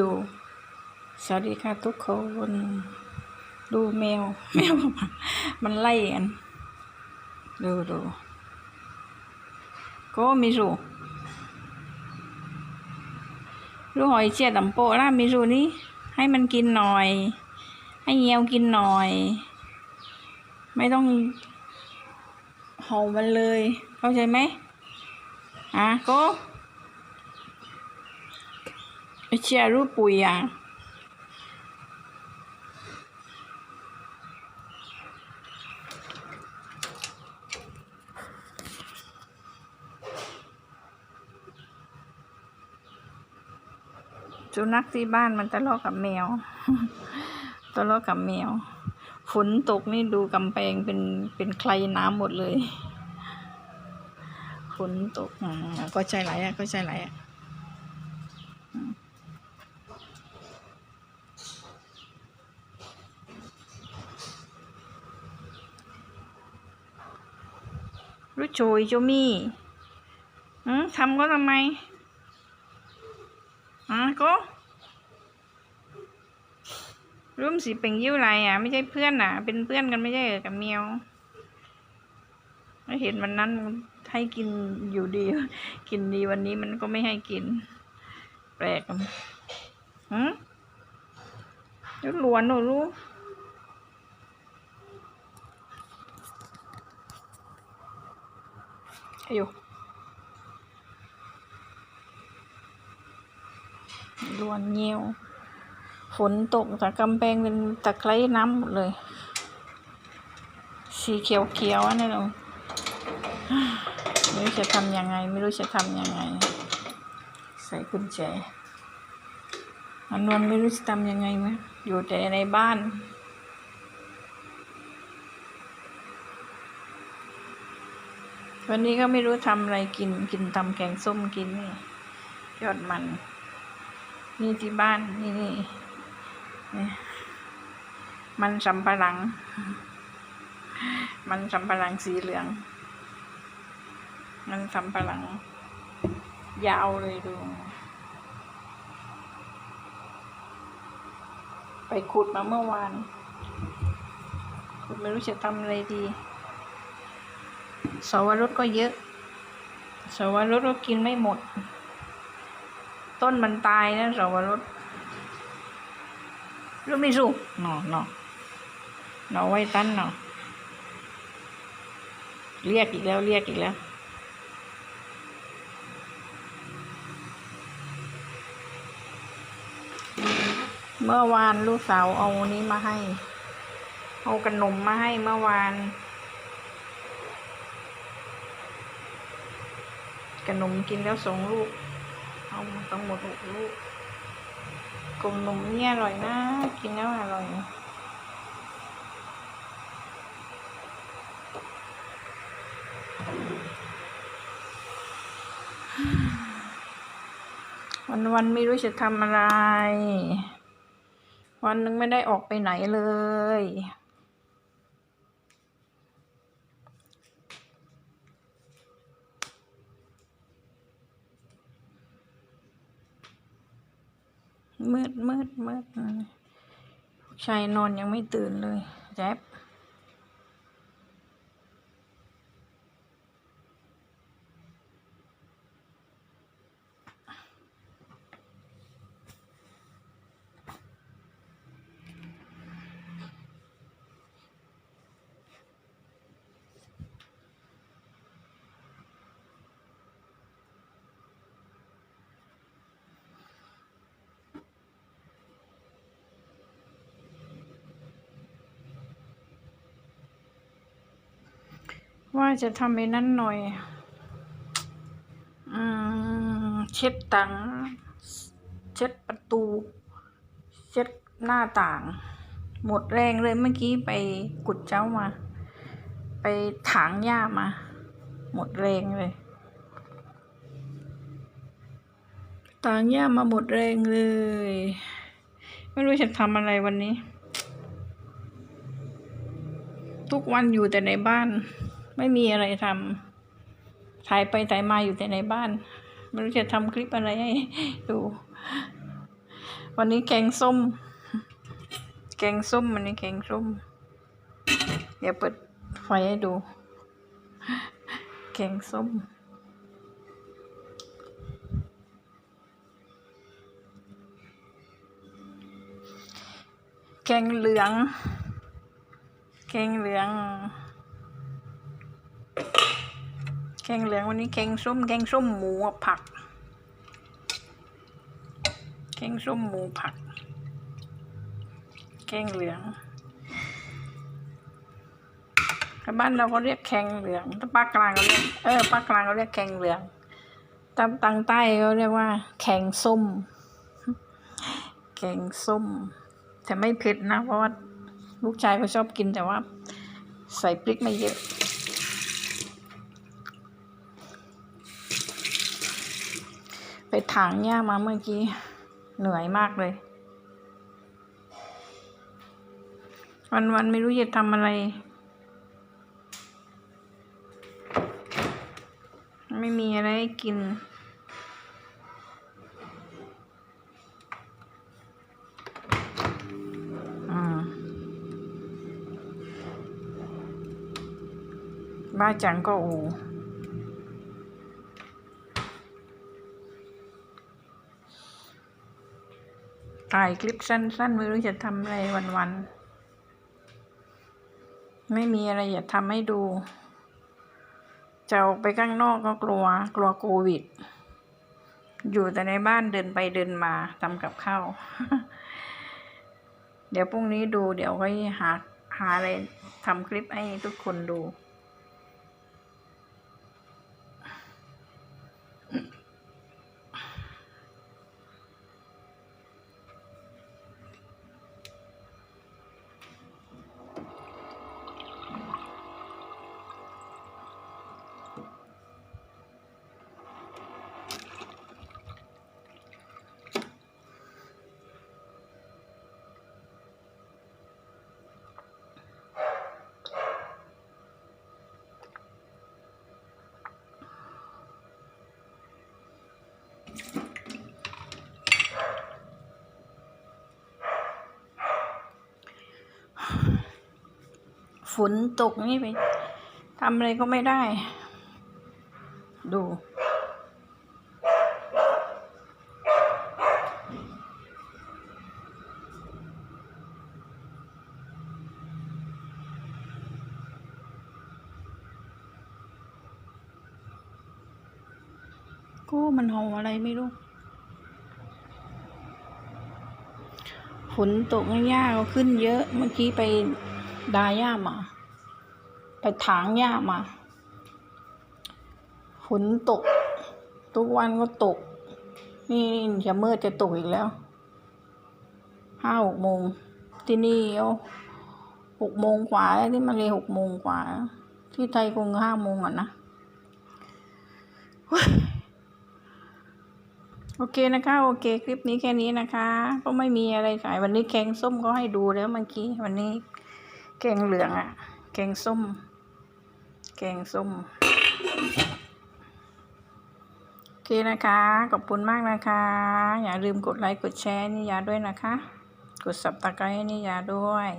ดู สวัสดีค่ะทุกคนดูแมว แมว มันไล่กัน ดูดูก็มีรูรูหอยเจียดำโปะล่ะมีรูนี่ให้มันกินหน่อย ให้เงียวกินหน่อย ไม่ต้องเห่ามันเลย เข้าใจไหมอะก็ เชียรูปุ๋ยอะสุนัขที่บ้านมันทะเลาะกับแมวทะเลาะกับแมว ฝนตกนี่ดูกำแพงเป็นเป็นใครน้ำหมดเลย ฝนตกก็ใจไหลอะก็ใจไหลอะ รู้โจยโจมี่อืมทำก็ทำไมอะก็ร่วมสีเป็นยิ้วไรอะ ไม่ใช่เพื่อนอะ เป็นเพื่อนกันไม่ใช่เหรอกับเมียวไม่เห็นวันนั้นให้กินอยู่ดี กินดีวันนี้มันก็ไม่ให้กิน แปลกอืมแล้ลวนหนูรู้ อายุรวนเงียว ฝนตกจากกำแพงเป็นตะไคร้น้ำหมดเลย สีเขียวเขียวๆอันนี้เราไม่รู้จะทำยังไง ไม่รู้จะทำยังไง ใส่กุญแจอันนวันไม่รู้จะทำยังไงไหมอยู่แต่ในบ้าน วันนี้ก็ไม่รู้ทำอะไรกิน กินตำแกงส้มกินนี่ ยอดมัน นี่ที่บ้านนี่นี่นี่มันสำปะหลัง มันสำปะหลังสีเหลือง มันสำปะหลัง ยาวเลยดู ไปขุดมาเมื่อวานขุดไม่รู้จะทำอะไรดี สวรสก็เยอะ สวรสก็กินไม่หมด ต้นมันตายนะสวรสรู้ไม่รู้หนอหนอหนอไว้ตั้นหนอเรียกอีกแล้วเรียกอีกแล้วเมื่อวานลูกสาวเอานี้มาให้ เอาขนมมาให้เมื่อวาน ขนมกินแล้วสองลูก เอาทั้งหมดหกลูกกลมนมเนี่ยอร่อยนะ กินแล้วอร่อยวันวันไม่รู้จะทำอะไร วันหนึงไม่ได้ออกไปไหนเลย มืดมืดมืดชายนอนยังไม่ตื่นเลยแจ๊บ ว่าจะทำไอ้นั้นหน่อยอเช็ดตังเช็ดประตู เช็ดหน้าต่าง หมดแรงเลยเมื่อกี้ไปกุดเจ้ามา ไปถางหญ้ามา หมดแรงเลย ถางหญ้ามาหมดแรงเลย ไม่รู้จะทำอะไรวันนี้ ทุกวันอยู่แต่ในบ้าน ไม่มีอะไรทำถ่ายไปถ่ายมาอยู่แต่ในบ้าน ไม่รู้จะทำคลิปอะไรให้ดู วันนี้แกงส้ม แกงส้มวันนี้แกงส้ม เดี๋ยวเปิดไฟให้ดู แกงส้มแกงเหลือง แกงเหลือง แกงเหลืองวันนี้แกงส้มแกงส้มหมูผัก แกงส้มหมูผัก แกงเหลืองแต่บ้านเราก็เรียกแกงเหลืองถ้าภาคกลางก็เรียกเออภาคกลางก็เรียกแกงเหลืองตามตังใต้ก็เรียกว่า แกงส้ม แกงส้ม แต่ไม่เผ็ดนะ เพราะว่าลูกชายเขาชอบกินแต่ว่า ใส่พริกไม่เยอะ ไป ถางหญ้ามาเมื่อกี้ เหนื่อยมากเลย วันวันไม่รู้จะทำอะไร ไม่มีอะไรให้กินอืมบ้าจังก็โอ ถ่ายคลิปสั้นๆ ไม่รู้จะทำอะไรวันๆ ไม่มีอะไรจะทำให้ดู จะออกไปข้างนอกก็กลัว กลัวโควิด อยู่แต่ในบ้านเดินไปเดินมาทำกับข้าว เดี๋ยวพรุ่งนี้ดู เดี๋ยวค่อยหาหาอะไรทำคลิปให้ทุกคนดู ฝนตกนี่ไปทำอะไรก็ไม่ได้ ดูก็มันห่าอะไรไม่รู้ ฝนตกหญ้าก็ขึ้นเยอะ เมื่อกี้ไป ดาหญ้ามา ไปถางหญ้ามาฝนตก ทุกวันก็ตก นี่จะมืดจะตกอีกแล้วห้าหกโมงที่นี่เอาหกโมงกว่าที่มาเลยหกโมงกว่า ที่ไทยคงห้าโมงอะนะโอเคนะคะ โอเค คลิปนี้แค่นี้นะคะ ก็ไม่มีอะไรขายวันนี้แกงส้มก็ให้ดูแล้วเมื่อกี้วันนี้ แกงเหลืองอะ่ะแกงส้ม แกงส้ม โอเคนะคะ ขอบคุณมากนะคะ อย่าลืมกดไลค์ กดแชร์นิยาด้วยนะคะ กดสับตะไคร้นิยาด้วย